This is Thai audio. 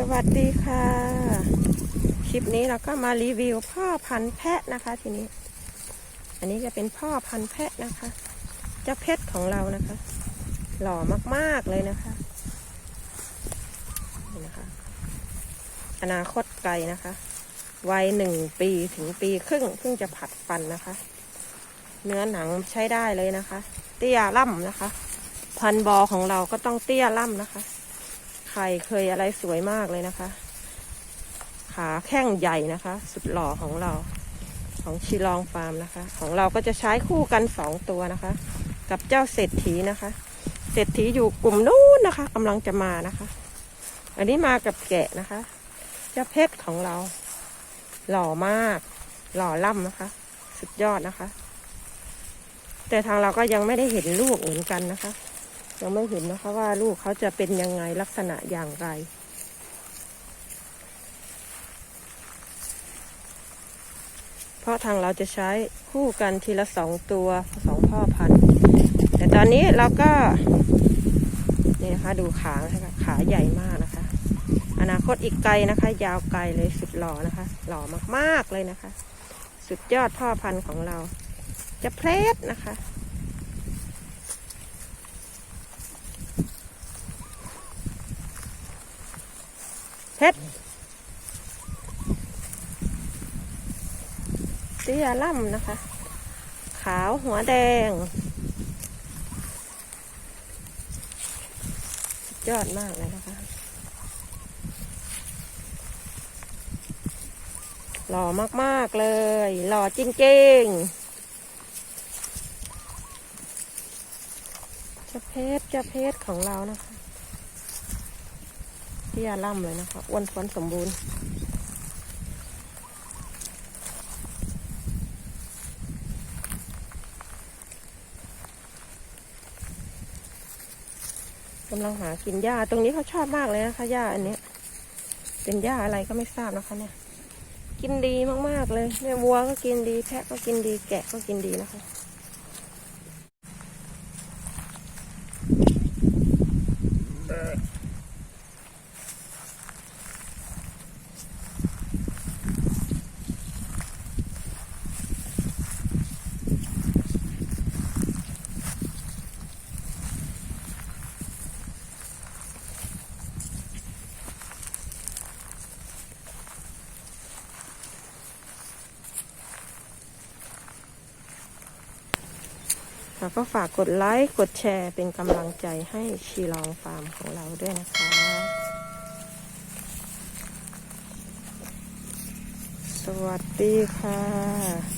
สวัสดีค่ะ คลิปนี้เราก็มารีวิวพ่อพันธุ์แพะนะคะทีนี้ อันนี้จะเป็นพ่อพันธุ์แพะนะคะ เจ้าเพชรของเรานะคะ หล่อมากๆเลยนะคะนี่นะคะ อนาคตไกลนะคะวัยหนึ่งปีถึงปีครึ่งเพิ่งจะผัดฟันนะคะ เนื้อหนังใช้ได้เลยนะคะ เตี้ยล่ำนะคะ พันบอของเราก็ต้องเตี้ยล่ำนะคะ ไข่เคยอะไรสวยมากเลยนะคะ ขาแข้งใหญ่นะคะ สุดหล่อของเรา ของชิลองฟาร์มนะคะ ของเราก็จะใช้คู่กันสองตัวนะคะ กับเจ้าเศรษฐีนะคะ เศรษฐีอยู่กลุ่มนู้นนะคะกำลังจะมานะคะ อันนี้มากับแกะนะคะ เจ้าเพชรของเรา หล่อมาก หล่อล่ำนะคะ สุดยอดนะคะ แต่ทางเราก็ยังไม่ได้เห็นลูกเหมือนกันนะคะ ยังไม่เห็นนะคะว่าลูกเขาจะเป็นยังไงลักษณะอย่างไร เพราะทางเราจะใช้คู่กันทีละสองตัวสองพ่อพันธุ์แต่ตอนนี้เราก็นี่นะคะดูขานะคะขาใหญ่มากนะคะ อนาคตอีกไกลนะคะ ยาวไกลเลยสุดหล่อนะคะ หล่อมากๆเลยนะคะ สุดยอดพ่อพันธุ์ของเรา จะเพลสนะคะ เพชรเตี้ยล่ำนะคะ ขาวหัวแดง ยอดมากเลยนะคะหล่อมากๆเลย หล่อจริงๆเจะเพชรเจะเพชรของเรานะคะ เตี้ยล่ำเลยนะคะอ้วนท้วนสมบูรณ์ กำลังหากินหญ้า ตรงนี้เขาชอบมากเลยนะคะหญ้าอันนี้เป็นหญ้าอะไรก็ไม่ทราบนะคะเนี่ย กินดีมากๆเลยแม่วัวก็กินดี แพะก็กินดี แกะก็กินดีนะคะ ก็ฝากกดไลค์ กดแชร์เป็นกำลังใจให้ชีลองฟาร์มของเราด้วยนะคะสวัสดีค่ะ